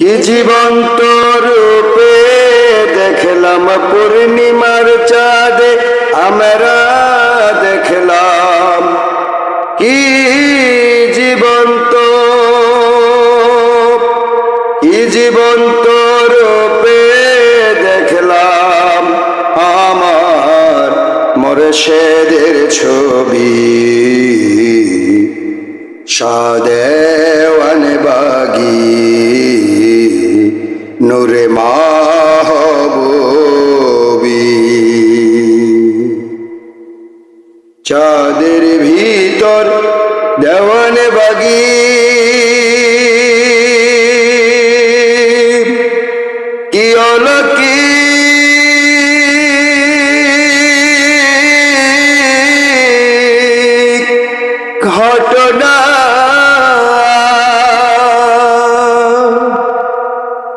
কি জীবন্ত রূপে দেখলাম, পূর্ণিমার চাঁদে আমরা দেখলাম। কি জীবন্ত কি জীবন্ত রূপে দেখলাম। আমার মরশেদের ছবি, সাদেওয়ান বাগি নূরে মাহবুবি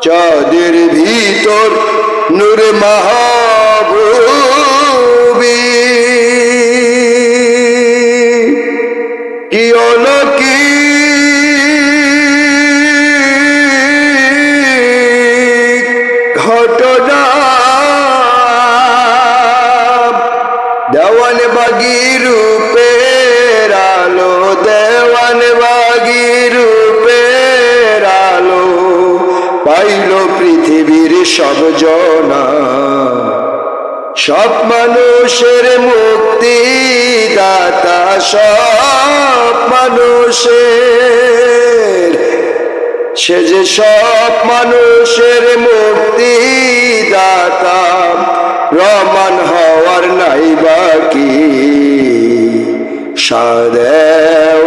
চাঁদের ভিতর নূরে মাহবুবি সব জনা সব মানুষের মুক্তি দাতা সব মানুষের। সে যে সব মানুষের মুক্তি দাতা রমান হওয়ার নাই বাকি। সাদেওয়ান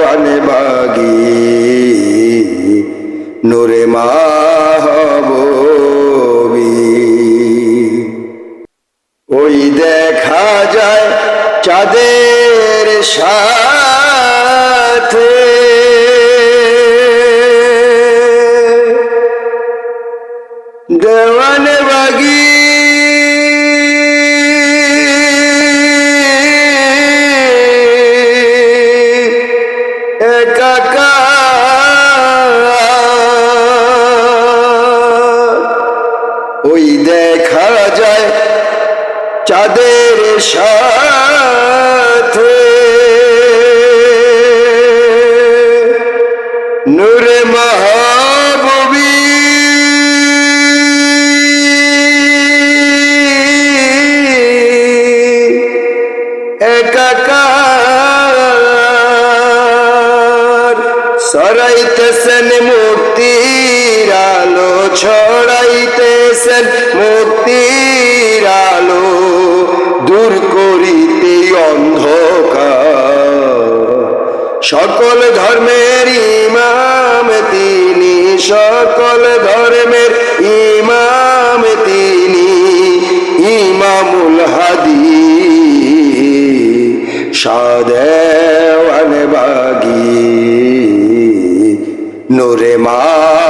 একাকার ওই দেখা যায় চাঁদের সাথে সকল ধর্মের ইমাম তিনি সকল ধর্মের ইমাম তিনি ইমামুল হাদি সাদেওয়ান বাগি নূরে মাহবুবি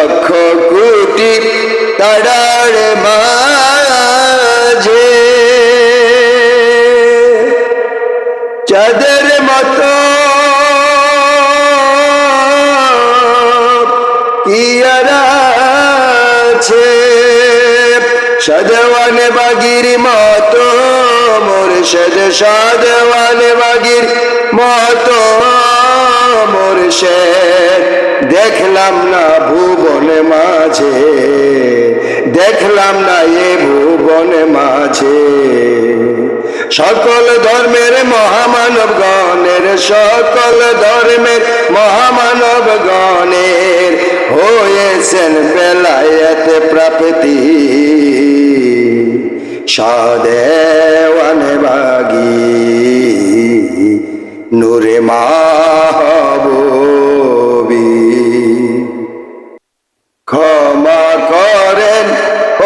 লক্ষ কোটি তারার মাঝে। চাঁদের মতো আছে। সাদেওয়ান বাগির মতো মোরশেদ সাদেওয়ান বাগির মতো। মোরশেদ দেখলাম না ভুবন মাঝে, দেখলাম না এ ভুবন মাঝে। সকল ধর্মের মহামানব গণের সকল ধর্মের মহামানব গণের হয়েছেন বেলায়েত প্রাপ্তি। সাদেওয়ান বাগি, নূরে মাহবুবি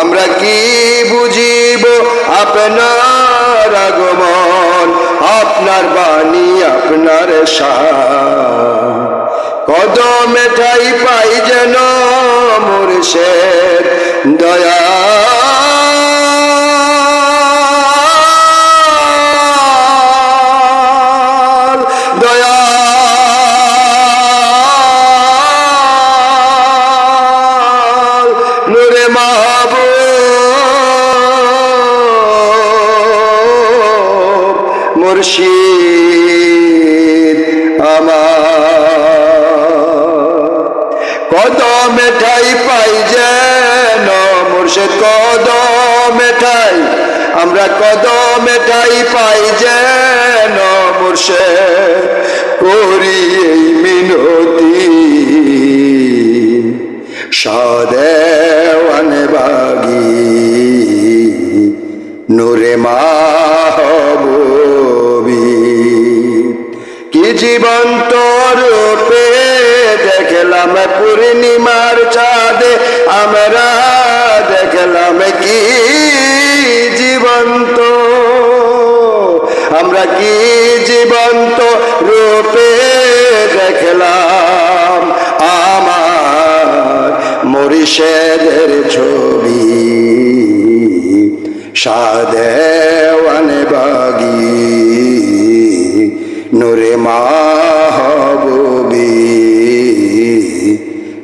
আমরা কি বুঝিব আপনার আগমন? আপনার বাণী, আপনার শান কদমে ঠাই পাই যেন মুর্শেদ দয়া। কদমে ঠাই পাই যেন, মুর্শিদ কদমে ঠাই। আমরা কদমে ঠাই পাই যেন, মুর্শিদ করি এই মিনতি। সদেওয়ান বাগি, নূরে মাহবুবি। কি জীবন্ত রূপে দেখলাম পূর্ণিমার চাঁদে আমরা দেখলাম কি জীবন্ত। আমরা কি জীবন্ত রূপে দেখলাম আমার মরিষেদের ছবি। সাদেওয়ান বাগি, নুরে মাহবুবি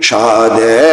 সাদেওয়ান